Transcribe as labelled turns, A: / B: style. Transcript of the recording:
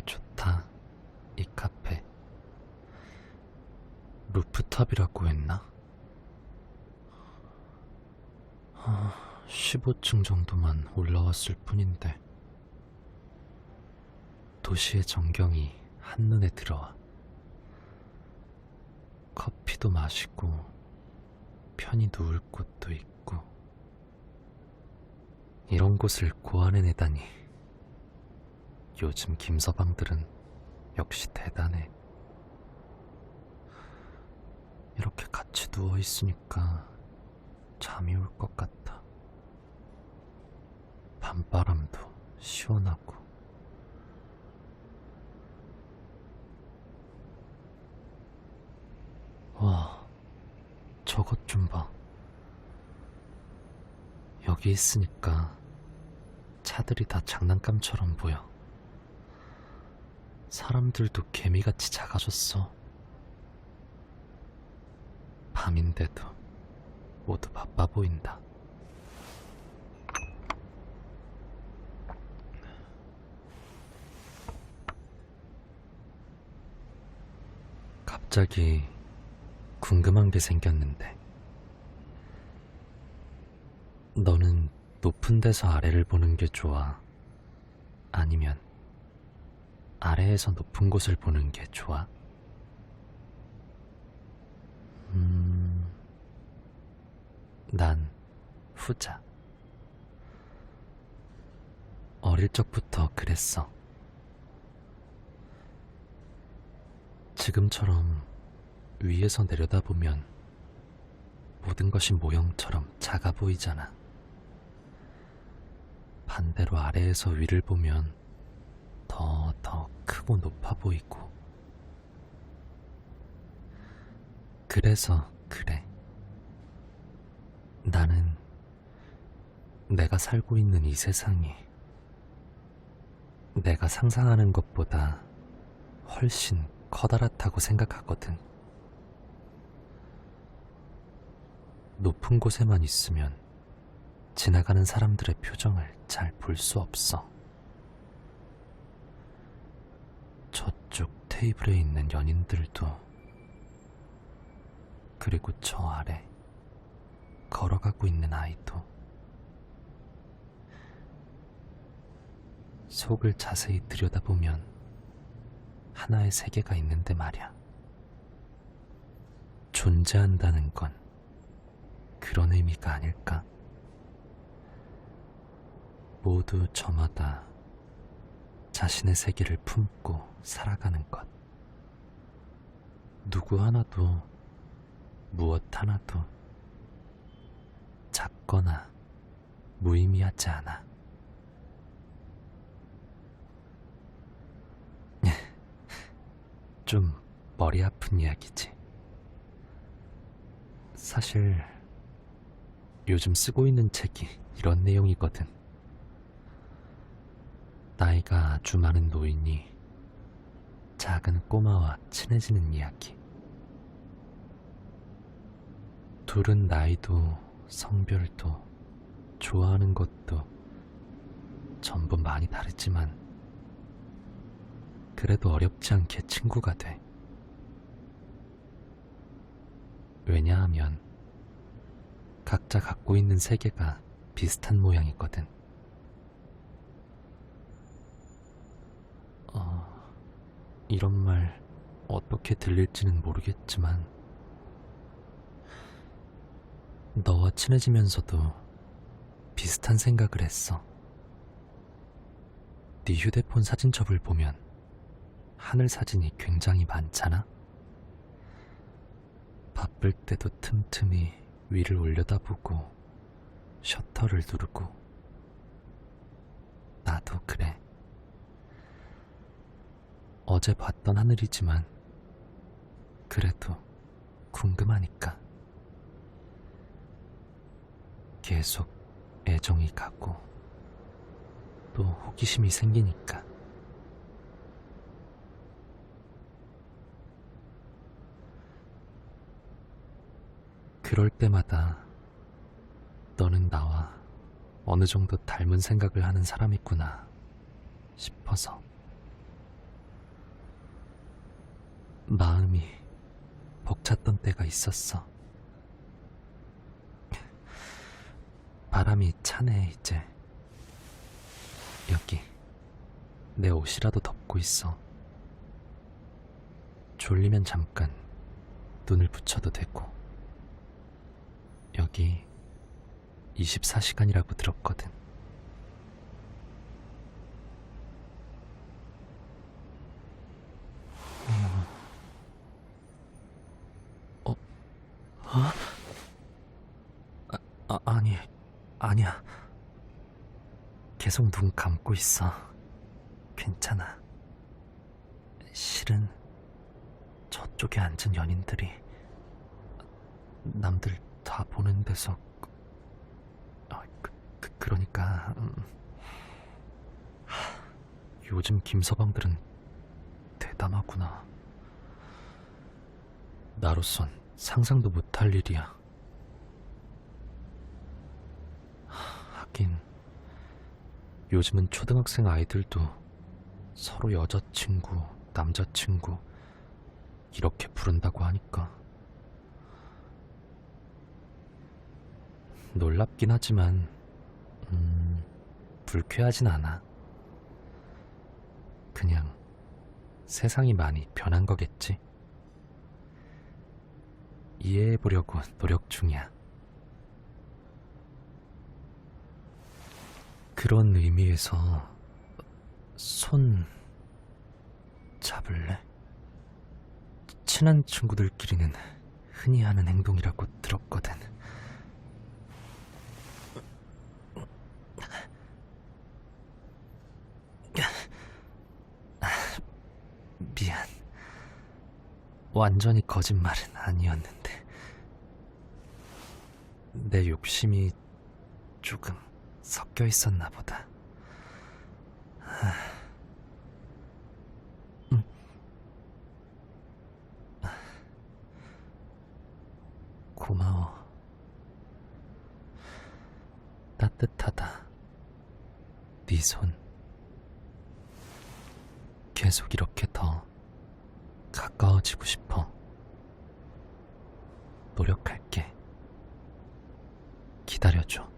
A: 정말 좋다. 이 카페. 루프탑이라고 했나? 아, 15층 정도만 올라왔을 뿐인데. 도시의 전경이 한눈에 들어와. 커피도 마시고, 편히 누울 곳도 있고, 이런 곳을 고안해내다니. 요즘 김서방들은 역시 대단해. 이렇게 같이 누워 있으니까 잠이 올 것 같아. 밤바람도 시원하고. 와, 저것 좀 봐. 여기 있으니까 차들이 다 장난감처럼 보여. 사람들도 개미같이 작아졌어. 밤인데도 모두 바빠 보인다. 갑자기 궁금한 게 생겼는데, 너는 높은 데서 아래를 보는 게 좋아? 아니면 아래에서 높은 곳을 보는 게 좋아? 음, 난 후자. 어릴 적부터 그랬어. 지금처럼 위에서 내려다보면 모든 것이 모형처럼 작아 보이잖아. 반대로 아래에서 위를 보면 더, 더 크고 높아 보이고. 그래서 그래. 나는 내가 살고 있는 이 세상이 내가 상상하는 것보다 훨씬 커다랗다고 생각하거든. 높은 곳에만 있으면 지나가는 사람들의 표정을 잘 볼 수 없어. 저쪽 테이블에 있는 연인들도, 그리고 저 아래 걸어가고 있는 아이도, 속을 자세히 들여다보면 하나의 세계가 있는데 말이야. 존재한다는 건 그런 의미가 아닐까? 모두 저마다 자신의 세계를 품고 살아가는 것. 누구 하나도 무엇 하나도 작거나 무의미하지 않아. 좀 머리 아픈 이야기지. 사실 요즘 쓰고 있는 책이 이런 내용이거든. 나이가 아주 많은 노인이 작은 꼬마와 친해지는 이야기. 둘은 나이도 성별도 좋아하는 것도 전부 많이 다르지만 그래도 어렵지 않게 친구가 돼. 왜냐하면 각자 갖고 있는 세계가 비슷한 모양이거든. 이런 말 어떻게 들릴지는 모르겠지만, 너와 친해지면서도 비슷한 생각을 했어. 네 휴대폰 사진첩을 보면 하늘 사진이 굉장히 많잖아? 바쁠 때도 틈틈이 위를 올려다보고 셔터를 누르고 나도 그래. 어제 봤던 하늘이지만 그래도 궁금하니까. 계속 애정이 가고 또 호기심이 생기니까. 그럴 때마다 너는 나와 어느 정도 닮은 생각을 하는 사람이구나 싶어서 마음이 벅찼던 때가 있었어. 바람이 차네, 이제. 여기, 내 옷이라도 덮고 있어. 졸리면 잠깐 눈을 붙여도 되고. 여기 24시간이라고 들었거든. 어? 어? 아, 아, 아니, 아니야. 계속 눈 감고 있어. 괜찮아. 실은 저쪽에 앉은 연인들이 남들 다 보는 데서 아, 그, 그, 그러니까 음, 하, 요즘 김서방들은 대담하구나. 나로선 상상도 못할 일이야. 하, 하긴 요즘은 초등학생 아이들도 서로 여자친구, 남자친구 이렇게 부른다고 하니까 놀랍긴 하지만 음, 불쾌하진 않아. 그냥 세상이 많이 변한 거겠지. 이해해 보려고 노력 중이야. 그런 의미에서 손 잡을래? 친한 친구들끼리는 흔히 하는 행동이라고 들었거든. 미안. 완전히 거짓말은 아니었는데. 내 욕심이 조금 섞여 있었나 보다. 하... 음. 고마워. 따뜻하다. 네 손. 계속 이렇게 더 가까워지고 싶어. 노력할게. 기다려줘.